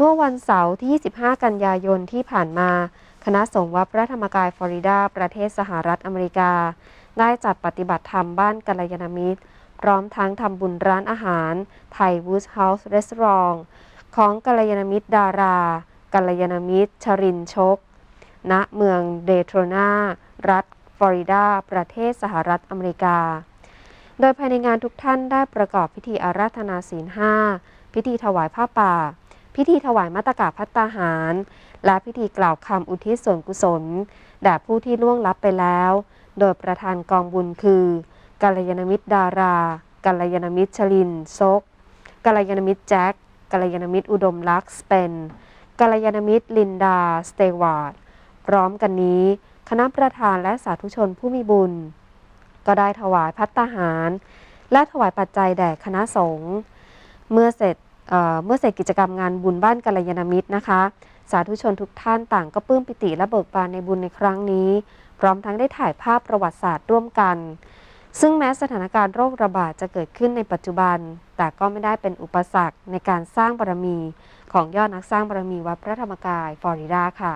เมื่อวันเสาร์ที่ 25 กันยายนที่ผ่านมา คณะสงฆ์วัดพระธรรมกายฟลอริดา ประเทศสหรัฐอเมริกา ได้จัดปฏิบัติธรรมบ้านกัลยาณมิตร พร้อมทั้งทำบุญร้านอาหารไทยวูดเฮาส์รีสอร์ทของกัลยาณมิตรดารา กัลยาณมิตร ชรินชก ณ เมืองเดโทรนารัฐฟลอริดา ประเทศสหรัฐอเมริกา โดยภายในงานทุกท่านได้ประกอบพิธีอาราธนาศีลห้า พิธีถวายผ้าป่า พิธีถวายมัตกาพัตตาหาร และพิธีกล่าวคำอุทิศส่วนกุศลแด่ผู้ที่ล่วงลับไปแล้ว โดยประธานกองบุญคือกัลยาณมิตรดารากัลยาณมิตรชลินซกกัลยาณมิตรแจ็คกัลยาณมิตรอุดมลักษ์สเปนกัลยาณมิตรลินดา สเตวาร์ดพร้อมกันนี้ คณะประธานและสาธุชนผู้มีบุญ ก็ได้ถวายพัตตาหาร และถวายปัจจัยแด่คณะสงฆ์เมื่อเสร็จ เมื่อเสร็จกิจกรรมงานบุญบ้านกัลยาณมิตรนะคะ สาธุชนทุกท่านต่างก็ปลื้มปิติและเบิกบานในบุญในครั้งนี้ พร้อมทั้งได้ถ่ายภาพประวัติศาสตร์ร่วมกัน ซึ่งแม้สถานการณ์โรคระบาดจะเกิดขึ้นในปัจจุบัน แต่ก็ไม่ได้เป็นอุปสรรคในการสร้างบารมี ของยอดนักสร้างบารมีวัดพระธรรมกายฟลอริดาค่ะ